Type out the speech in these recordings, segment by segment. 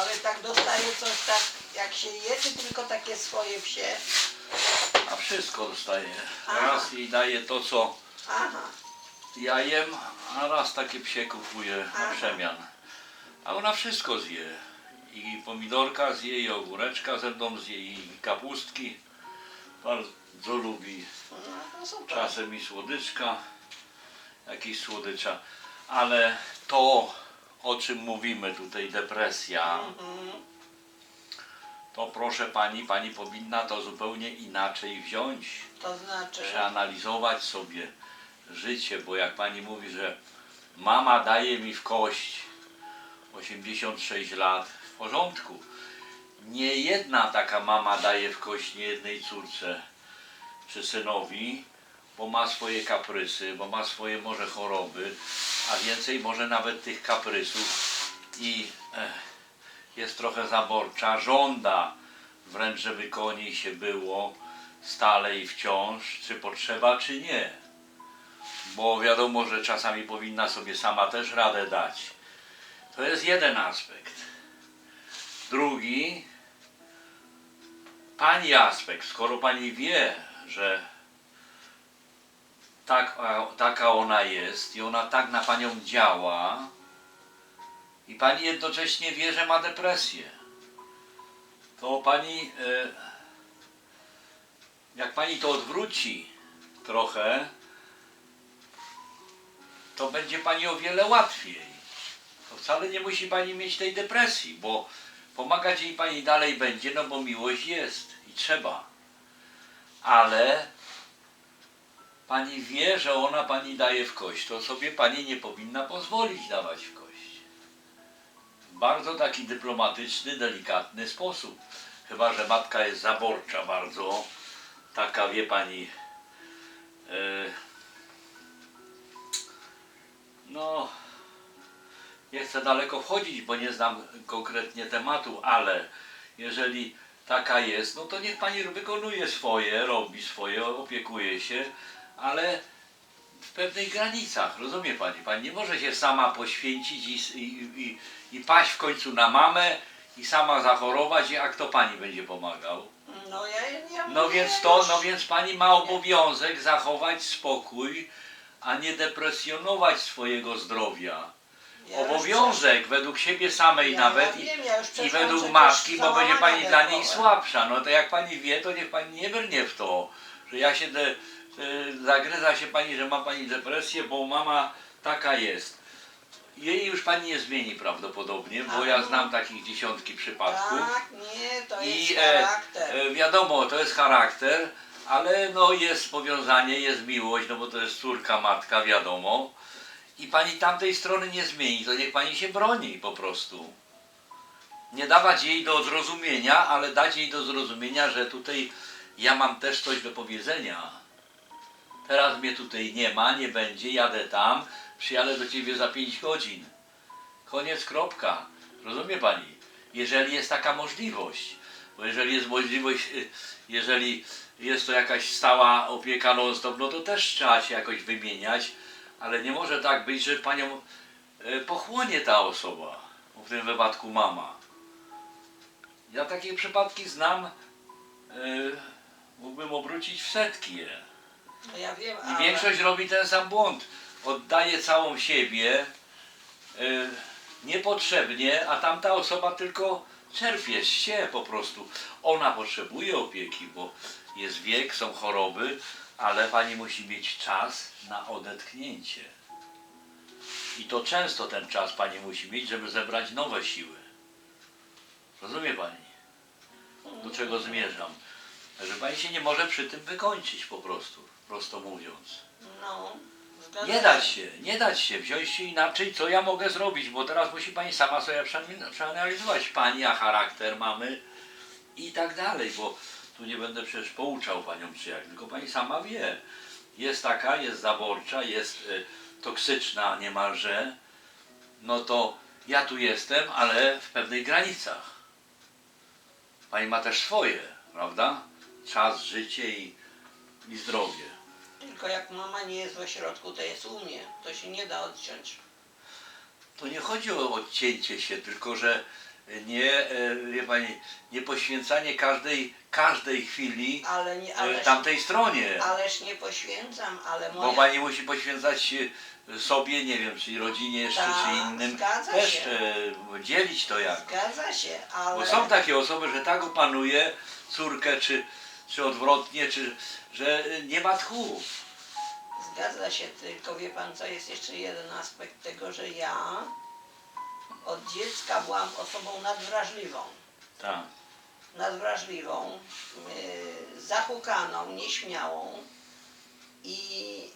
Ale tak dostaje coś tak, jak się je, czy tylko takie swoje psie? A wszystko dostaje. Aha. Raz jej daje to, co Aha, ja jem, a raz takie psie kupuję na Aha. przemian. A ona wszystko zje. I pomidorka zje, i ogóreczka ze mną zje, i kapustki. Bardzo lubi. no to super. Czasem i słodyczka, jakiś słodycza. Ale to, o czym mówimy tutaj, depresja, Mhm. to proszę pani, pani powinna to zupełnie inaczej wziąć. To znaczy, przeanalizować sobie życie, bo jak pani mówi, że mama daje mi w kość 86 lat, w porządku. Nie jedna taka mama daje w kość niejednej córce czy synowi, bo ma swoje kaprysy, bo ma swoje może choroby, a więcej może nawet tych kaprysów i eh, jest trochę zaborcza, żąda wręcz, żeby koło się było stale i wciąż, czy potrzeba, czy nie. Bo wiadomo, że czasami powinna sobie sama też radę dać. To jest jeden aspekt. Drugi, pani aspekt, skoro pani wie, że tak, a, taka ona jest i ona tak na panią działa i pani jednocześnie wie, że ma depresję, to pani, e, jak pani to odwróci trochę, to będzie pani o wiele łatwiej. To wcale nie musi pani mieć tej depresji, bo pomagać jej pani dalej będzie, no bo miłość jest i trzeba. Ale pani wie, że ona pani daje w kość, to sobie pani nie powinna pozwolić dawać w kość. W bardzo taki dyplomatyczny, delikatny sposób. Chyba, że matka jest zaborcza bardzo, taka wie pani, e, no, nie chcę daleko wchodzić, bo nie znam konkretnie tematu, ale jeżeli taka jest, no to niech pani wykonuje swoje, robi swoje, opiekuje się, ale w pewnych granicach, rozumie pani? Pani nie może się sama poświęcić i, i, i, i paść w końcu na mamę i sama zachorować, a kto pani będzie pomagał? no ja, ja No mówię więc to, no więc pani ma obowiązek zachować spokój, a nie depresjonować swojego zdrowia. ja już Obowiązek według siebie samej Ja- nawet ja i, wiem, ja już i przeszłam według przecież matki, bo będzie załamania pani dla niej nerwowe. słabsza. No to jak pani wie, to niech pani nie brnie w to, że ja się de, zagryza się pani, że ma pani depresję, bo mama taka jest. Jej już pani nie zmieni prawdopodobnie, bo ja znam takich dziesiątki przypadków. Tak, nie, to jest I e, charakter. e, wiadomo, to jest charakter, ale no jest powiązanie, jest miłość, no bo to jest córka, matka, wiadomo. I pani tamtej strony nie zmieni, to niech pani się broni po prostu. Nie dawać jej do zrozumienia, ale dać jej do zrozumienia, że tutaj ja mam też coś do powiedzenia. Teraz mnie tutaj nie ma, nie będzie, jadę tam, przyjadę do ciebie za 5 godzin. Koniec, kropka. Rozumie pani? Jeżeli jest taka możliwość. Bo jeżeli jest możliwość, jeżeli jest to jakaś stała opieka non-stop, no to też trzeba się jakoś wymieniać, ale nie może tak być, że panią y, pochłonie ta osoba, w tym wypadku mama. Ja takie przypadki znam, y, mógłbym obrócić w setki je. No ja wiem, I ale... większość robi ten sam błąd. Oddaje całą siebie y, niepotrzebnie, a tamta osoba tylko czerpie się po prostu. Ona potrzebuje opieki, bo jest wiek, są choroby, ale pani musi mieć czas na odetchnięcie. I to często ten czas pani musi mieć, żeby zebrać nowe siły. Rozumie pani? Do czego zmierzam? Że pani się nie może przy tym wykończyć po prostu, prosto mówiąc. No, zgadzam Nie dać się, nie dać się, wziąć się inaczej, co ja mogę zrobić, bo teraz musi pani sama sobie przeanal- przeanalizować pani, a charakter mamy i tak dalej, bo tu nie będę przecież pouczał panią czy jak, tylko pani sama wie. Jest taka, jest zaborcza, jest y, toksyczna niemalże, no to ja tu jestem, ale w pewnych granicach. Pani ma też swoje, prawda? Czas, życie i, i zdrowie. Tylko jak mama nie jest w ośrodku, to jest u mnie. To się nie da odciąć. To nie chodzi o odcięcie się, tylko że nie, e, wie pani, nie poświęcanie każdej, każdej chwili Ale nie, e, ależ, tamtej stronie. ależ nie poświęcam, ale Bo moja... pani musi poświęcać e, sobie, nie wiem, czy rodzinie jeszcze, Tak, czy innym. zgadza Też się. e, dzielić to jak. Zgadza się, ale... Bo są takie osoby, że tak opanuje córkę, czy, czy odwrotnie, czy, że e, nie ma tchu. Zgadza się, tylko wie pan co, jest jeszcze jeden aspekt tego, że ja od dziecka byłam osobą nadwrażliwą. Tak. Nadwrażliwą, yy, zahukaną, nieśmiałą i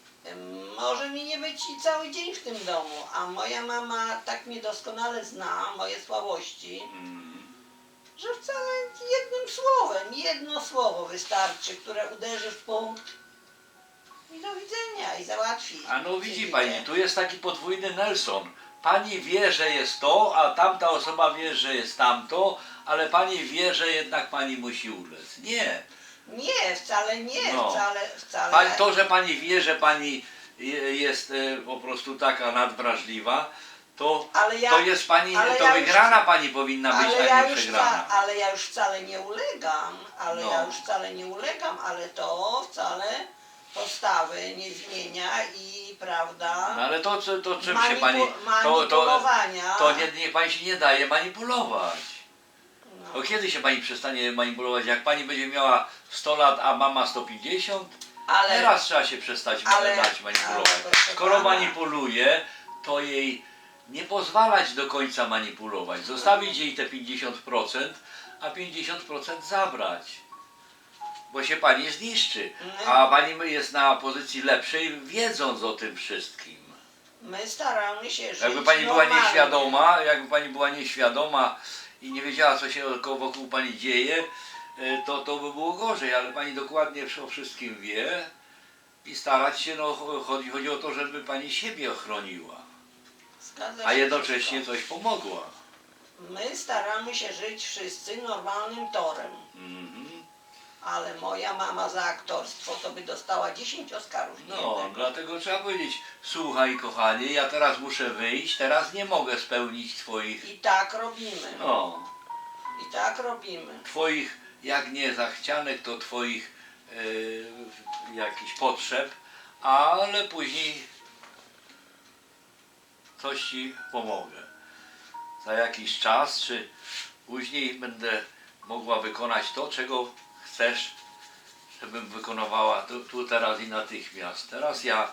może mi nie być i cały dzień w tym domu, a moja mama tak mnie doskonale zna, moje słabości, Mm. że wcale jednym słowem, jedno słowo wystarczy, które uderzy w punkt i do widzenia i załatwi. A no widzi pani, tu jest taki podwójny Nelson. Pani wie, że jest to, a tamta osoba wie, że jest tamto, ale pani wie, że jednak pani musi ulec. Nie. Nie, wcale nie, No. wcale, wcale. Pani, to, że pani wie, że pani je- jest e, po prostu taka nadwrażliwa, to, ale ja, to jest pani, ale to ja już- wygrana pani powinna być, ale a ja nie już przegrana. wca, ale ja już wcale nie ulegam, ale No. ja już wcale nie ulegam, ale to wcale postawy nie zmienia i prawda. No ale to, co- to czym się manipu- pani. To, to, manipulowania. to nie, niech pani się nie daje manipulować. no. Kiedy się pani przestanie manipulować? Jak pani będzie miała 100 lat, a mama 150? ale Teraz trzeba się przestać ale- dać manipulować. proszę Skoro pana. manipuluje, to jej nie pozwalać do końca manipulować. Zostawić jej te 50%, a 50% zabrać. Bo się pani zniszczy. A pani jest na pozycji lepszej, wiedząc o tym wszystkim. my staramy się żyć Jakby pani była normalnie. nieświadoma, jakby pani była nieświadoma i nie wiedziała, co się oko- wokół pani dzieje, e, to, to by było gorzej, ale pani dokładnie o wszystkim wie i starać się, no cho- chodzi, chodzi o to, żeby pani siebie ochroniła, Zgadza a się jednocześnie wszystko. coś pomogła. My staramy się żyć wszyscy normalnym torem. Mhm. Ale moja mama za aktorstwo to by dostała 10 Oscarów. No, jednego. dlatego trzeba powiedzieć, słuchaj kochanie, ja teraz muszę wyjść, teraz nie mogę spełnić twoich, I tak robimy. no, I tak robimy. twoich, jak nie zachcianek, to twoich e, jakichś potrzeb, ale później coś ci pomogę. Za jakiś czas, czy później będę mogła wykonać to, czego chcesz, żebym wykonywała tu, tu teraz i natychmiast. Teraz ja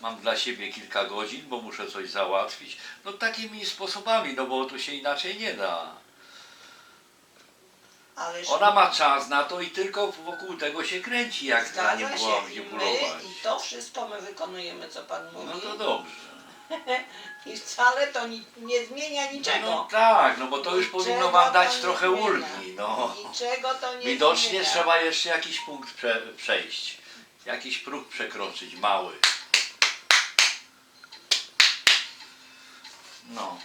mam dla siebie kilka godzin, bo muszę coś załatwić. No takimi sposobami, no bo to się inaczej nie da. Ależ Ona ma czas na to i tylko wokół tego się kręci, jak nim zgadza była się i my i to wszystko my wykonujemy, co Pan mówi. No to dobrze. I wcale to ni- nie zmienia niczego. No tak, no bo to już Niczego powinno wam dać trochę zmienia. ulgi. No. Niczego to nie Widocznie zmienia. trzeba jeszcze jakiś punkt prze, przejść. Jakiś próg przekroczyć, mały. No.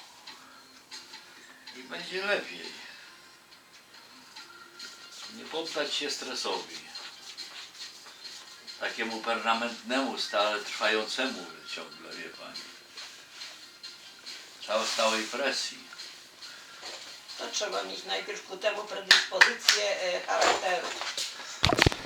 I będzie lepiej. Nie poddać się stresowi. Takiemu permanentnemu, stale trwającemu ciągle, wie pani. Całej stałej presji. To trzeba mieć najpierw ku temu predyspozycję e, charakteru.